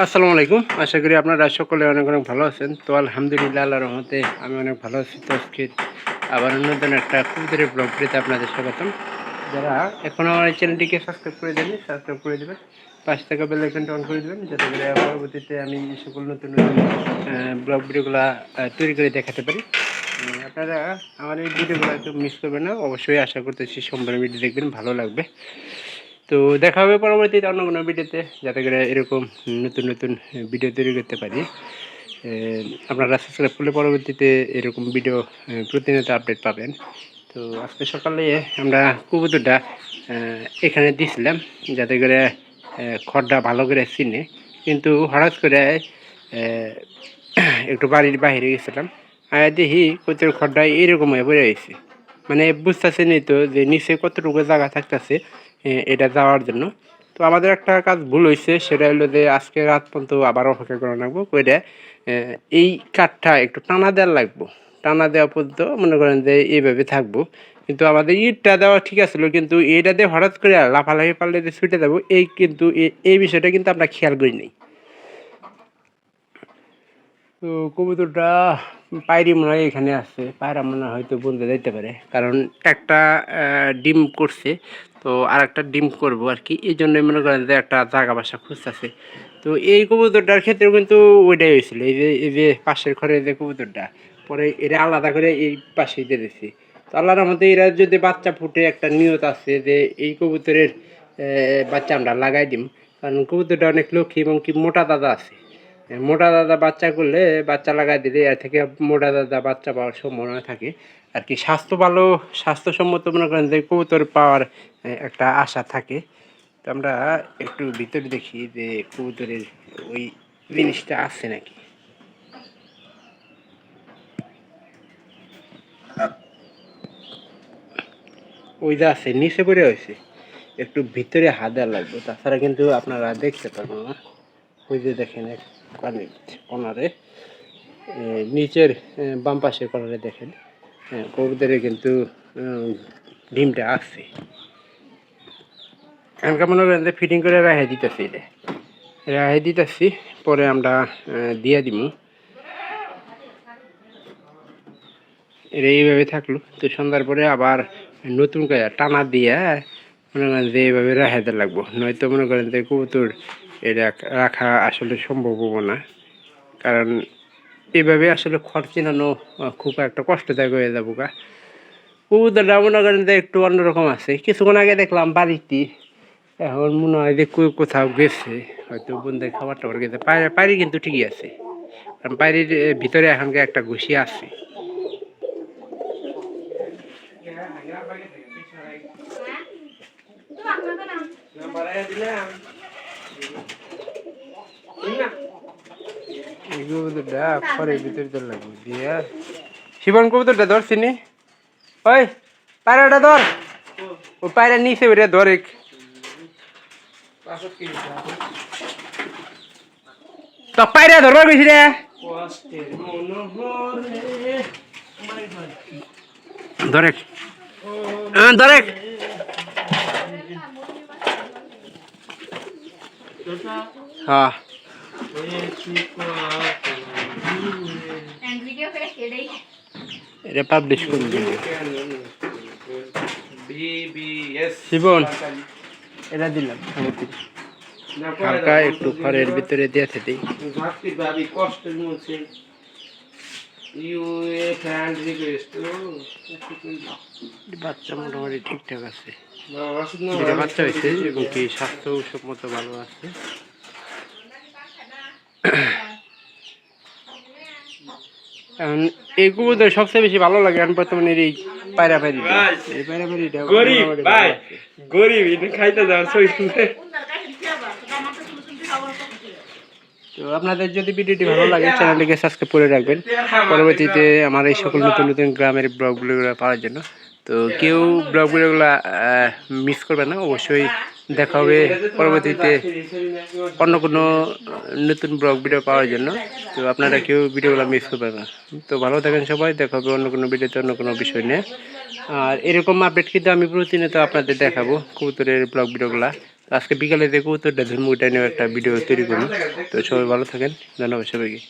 আসসালামু আলাইকুম। আশা করি আপনারা সকলে অনেক অনেক ভালো আছেন। তো আলহামদুলিল্লাহ আল্লাহ রহমতে আমি অনেক ভালো আছি। তো আজকে আবার নতুন একটা কবুতরের ব্লগ পেতে আপনাদের স্বাগতম। যারা এখনও আমার এই চ্যানেলটিকে সাবস্ক্রাইব করে দেবেন সাবস্ক্রাইব করে দেবেন। পাঁচ টাকা বেল আইকনটা অন করে দেবেন, যাতে করে পরবর্তীতে আমি সকল নতুন নতুন ব্লগ ভিডিওগুলো তৈরি করে দেখাতে পারি। আপনারা আমার এই ভিডিওগুলো একটু মিস করবেন না। অবশ্যই আশা করতেছি সোমবার ভিডিও দেখবেন, ভালো লাগবে। তো দেখা হবে পরবর্তীতে অন্য কোনো ভিডিওতে। যাতে করে এরকম নতুন নতুন ভিডিও তৈরি করতে পারি। আপনারা সাবস্ক্রাইব করলে পরবর্তীতে এরকম ভিডিও প্রতিনিয়ত আপডেট পাবেন। তো আজকে সকালে আমরা কবুতরটা এখানে দিছিলাম। যাতে করে খড়টা ভালো করে চিনে। কিন্তু হঠাৎ করে একটু বাড়ির বাইরে গেছিলাম। আর দেখি কবুতর খড়টা এইরকম হয়ে পড়ে গেছে মানে বুঝতেছে নি তো যে নিচে কতটুকু জায়গা থাকতেছে। এটা যাওয়ার জন্য। তো আমাদের একটা কাজ ভুল হয়েছে সেটা হলো যে আজকে রাত পর্যন্ত আবার অপেক্ষা করা লাগবো। কইটা এই কাঠটা একটু টানা দেওয়ার লাগবো। টানা দেওয়া পর্যন্ত মনে করেন যে এইভাবে থাকব। কিন্তু আমাদের ইটটা দেওয়া ঠিক আছিল কিন্তু এটা দিয়ে হঠাৎ করে লাফালাফি পারলে যে ছুটে যাব, এই কিন্তু এই বিষয়টা কিন্তু আমরা খেয়াল করি নাই। তো কবুতরটা পায়রি মনে হয় এখানে আছে। পায়রা মনে হয় হয়তো বলতে যাইতে পারে। কারণ একটা ডিম করছে। তো আর একটা ডিম করব আর কি। এই জন্যই মনে করেন যে একটা জায়গা বাসা খুঁজতেছে। তো এই কবুতরটার ক্ষেত্রেও কিন্তু ওইটাই হয়েছিল। এই যে এই যে পাশের ঘরে যে কবুতরটা, পরে এরা আলাদা করে এই পাশে দিয়ে দিছি। তো আল্লাহর মধ্যে এরা যদি বাচ্চা ফুটে একটা নিয়ত আছে যে এই কবুতরের বাচ্চা আমরা লাগাই দিম। কারণ কবুতরটা অনেক লক্ষ্মী এবং কি মোটা দাদা আছে। মোটা দাদা বাচ্চা করলে বাচ্চা লাগাই দিলে এর থেকে মোটা দাদা বাচ্চা পাওয়ার সম্ভাবনা থাকে। আর কি স্বাস্থ্য ভালো, স্বাস্থ্যসম্মত মনে করেন যে কবুতর পাওয়ার একটা আশা থাকে। তো আমরা একটু ভিতরে দেখি যে কবুতরের ওই জিনিসটা আছে নাকি। ওই যে আছে, নিচে পড়ে হয়েছে একটু ভিতরে হাত দেওয়া লাগবে, তাছাড়া কিন্তু আপনারা দেখতে পারবেন না। ওই যে দেখেন এক কানে কর্নারে নিচের বাম পাশের কর্নারে দেখেন কবুতরে কিন্তু ডিমটা আসছে এমনকি মনে করেন যে ফিটিং করে রাখে দিতেছি এটা। রাখে দিতেছি, পরে আমরা দিয়ে দিব এটা এইভাবে থাকল। তো সন্ধ্যার পরে আবার নতুন করে টানা দিয়ে মনে করেন যে এইভাবে রাখাতে লাগবো। নয়তো মনে করেন যে কবুতর এটা রাখা আসলে সম্ভব হব না। কারণ এভাবে আসলে খড় চেনানো খুব একটা কষ্টদায়ক হয়ে যাব গা। কবুতরটা মনে একটু অন্যরকম আছে। কিছুক্ষণ আগে দেখলাম বাড়িটি এখন মনে হয় যে কোথাও গেছে। হয়তো বন্ধুদের খাবার টাবার গেছে। পায়রি কিন্তু ঠিকই আছে। কারণ এ, ভিতরে এখনকার একটা ঘুষি আছে। এই কবুতরটা খড়ের ভিতরে তো লাগবে, দিয়ে। শিবন কবুতরটা ধরছিনি ওই, পায়রাটা ধর। ওই পায়রা নিচে বেরিয়ে ধর এক। তো পায়রা ধরবার বেশি রে। ধরেক ধরেক হ্যাঁ। এটা পাবলিশ করে শিবন এটা দিলাম হালকা একটু ঘরের ভিতরে দিয়ে দিই কষ্টের মধ্যে ইউ এ ফ্রেন্ড বাচ্চা মোটামুটি ঠিকঠাক আছে বাচ্চা হয়েছে এবং কি স্বাস্থ্য সম্মত ভালো আছে এখন এই কবুতর সবচেয়ে বেশি ভালো লাগে এখন বর্তমানে এই পায়রা পায়রিটা ভাই, এই পায়রা পায়রিটা গরিব ভাই গরিব এটা খাইতে যাওয়ার সইছে তো আপনাদের যদি ভিডিওটি ভালো লাগে চ্যানেলটিকে সাবস্ক্রাইব করে রাখবেন। পরবর্তীতে আমার এই সকল নতুন নতুন গ্রামের ব্লগগুলো পাওয়ার জন্য। তো কেউ ব্লগগুলো মিস করবে না অবশ্যই দেখা হবে পরবর্তীতে অন্য কোনো নতুন ব্লগ ভিডিও পাওয়ার জন্য। তো আপনারা কেউ ভিডিওগুলো মিস করবেন না। তো ভালো থাকেন সবাই, দেখা হবে অন্য কোনো ভিডিওতে অন্য কোনো বিষয় নিয়ে। আর এরকম আপডেট কিন্তু আমি প্রতিনিয়ত আপনাদের দেখাবো কবুতরের ব্লগ ভিডিওগুলো। আজকে বিকালে দেখব তো এটা ধর্ম নিয়ে একটা ভিডিও তৈরি করুন। তো সবাই ভালো থাকেন, ধন্যবাদ সবাইকে।